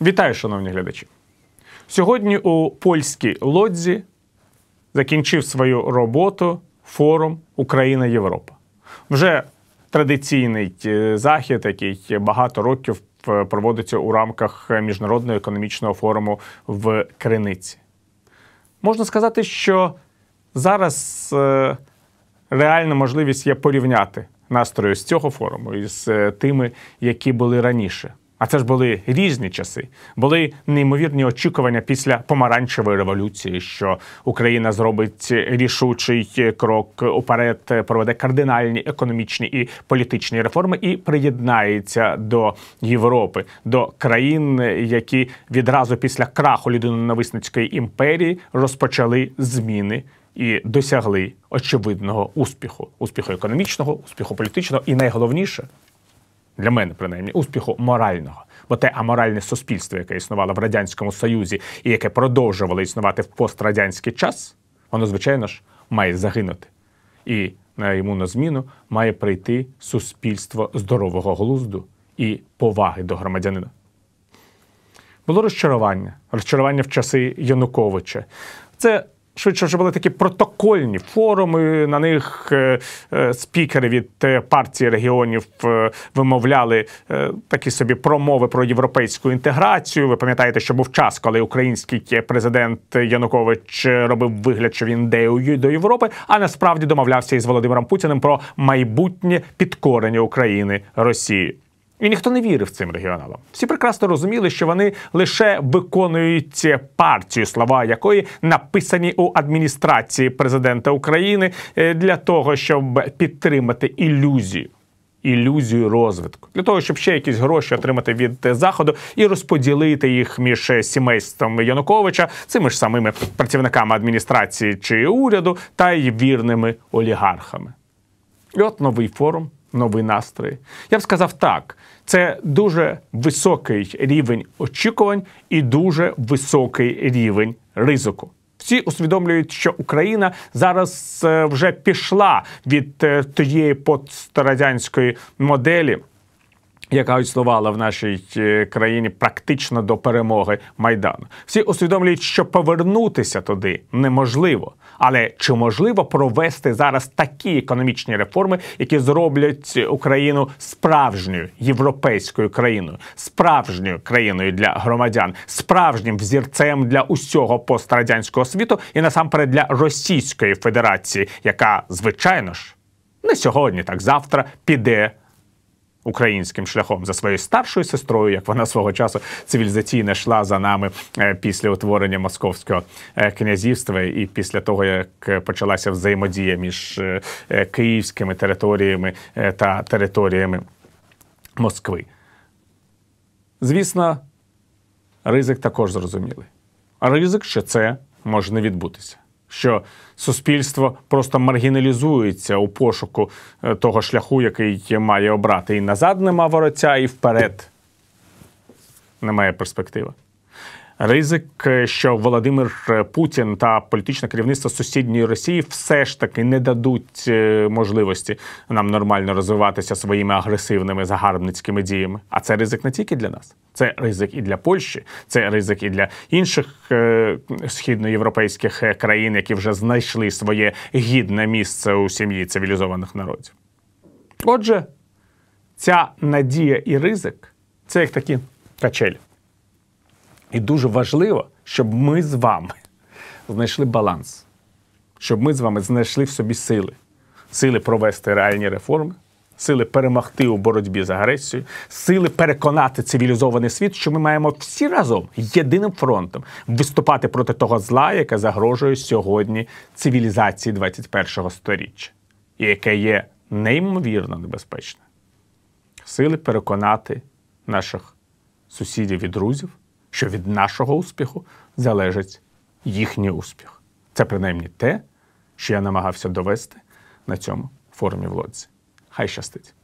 Вітаю, шановні глядачі. Сьогодні у польській лодзі закінчив свою роботу форум Україна Європа. Вже традиційний е, захід, який багато років е, проводиться у рамках міжнародного економічного форуму в Криниці. Можна сказати, що зараз е, реальна можливість є порівняти настрої з цього форуму із е, тими, які були раніше. А це ж були різні часи. Були неймовірні очікування після помаранчевої революції, що Україна зробить рішучий крок уперед, проведе кардинальні економічні і політичні реформи і приєднається до Європи, до країн, які відразу після краху людиноненависницької імперії розпочали зміни і досягли очевидного успіху: успіху економічного, успіху політичного, і найголовніше для мене, принаймні, успіху морального. Бо те аморальне суспільство, яке існувало в радянському союзі і яке продовжувало існувати в пострадянський час, воно, звичайно ж, має загинути. І на йому на зміну має прийти суспільство здорового глузду і поваги до громадянина. Було розчарування, розчарування в часи Януковича. Це швидше вже були такі протокольні форуми. На них е, е, спікери від е, партії регіонів вимовляли такі собі промови про європейську інтеграцію. Ви пам'ятаєте, що був час, коли український президент Янукович робив вигляд, що він йде до Європи, а насправді домовлявся із Володимиром Путіним про майбутнє підкорення України Росії. І ніхто не вірив цим регіоналам. Всі прекрасно розуміли, що вони лише виконують партію, слова якої написані у адміністрації президента України е, для того, щоб підтримати ілюзію. Ілюзію розвитку для того, щоб ще якісь гроші отримати від заходу і розподілити їх між сімейством Януковича, цими ж самими працівниками адміністрації чи уряду та й вірними олігархами. І от новий форум новий настрої. Я б сказав так: це дуже високий рівень очікувань і дуже високий рівень ризику. Всі усвідомлюють, що Україна зараз е, вже пішла від е, тієї пострадянської моделі. Яка існувала в нашій е, країні практично до перемоги майдану, всі усвідомлюють, що повернутися туди неможливо. Але чи можливо провести зараз такі економічні реформи, які зроблять Україну справжньою європейською країною, справжньою країною для громадян, справжнім взірцем для усього пострадянського світу і насамперед для Російської Федерації, яка звичайно ж не сьогодні, так завтра піде українським шляхом за своєю старшою сестрою, як вона свого часу цивілізаційно йшла за нами е, після утворення московського е, князівства, і після того як почалася взаємодія між е, київськими територіями та територіями Москви. Звісно, ризик також зрозумілий. А ризик, що це може не відбутися що суспільство просто маргіналізується у пошуку е, того шляху, який має обрати. І назад нема вороття, і вперед немає перспективи. Ризик, е, що Володимир е, Путін та політичне керівництво сусідньої Росії все ж таки не дадуть можливості нам нормально розвиватися своїми агресивними загарбницькими діями. А це ризик не тільки для нас. Це ризик і для Польщі, це ризик і для інших е, східноєвропейських е, країн, які вже знайшли своє гідне місце у сім'ї цивілізованих народів. Отже, ця надія і ризик це як такі качелі. І дуже важливо, щоб ми з вами знайшли баланс, щоб ми з вами знайшли в собі сили, сили провести реальні реформи сили перемогти у боротьбі з агресією, сили переконати цивілізований світ, що ми маємо всі разом єдиним фронтом виступати проти того зла, яке загрожує сьогодні цивілізації 21-го сторіччя, і яке є неймовірно небезпечне. Сили переконати наших сусідів і друзів, що від нашого успіху залежить їхній успіх. Це принаймні те, що я намагався довести на цьому форумі в Лодзі. Хай щастить.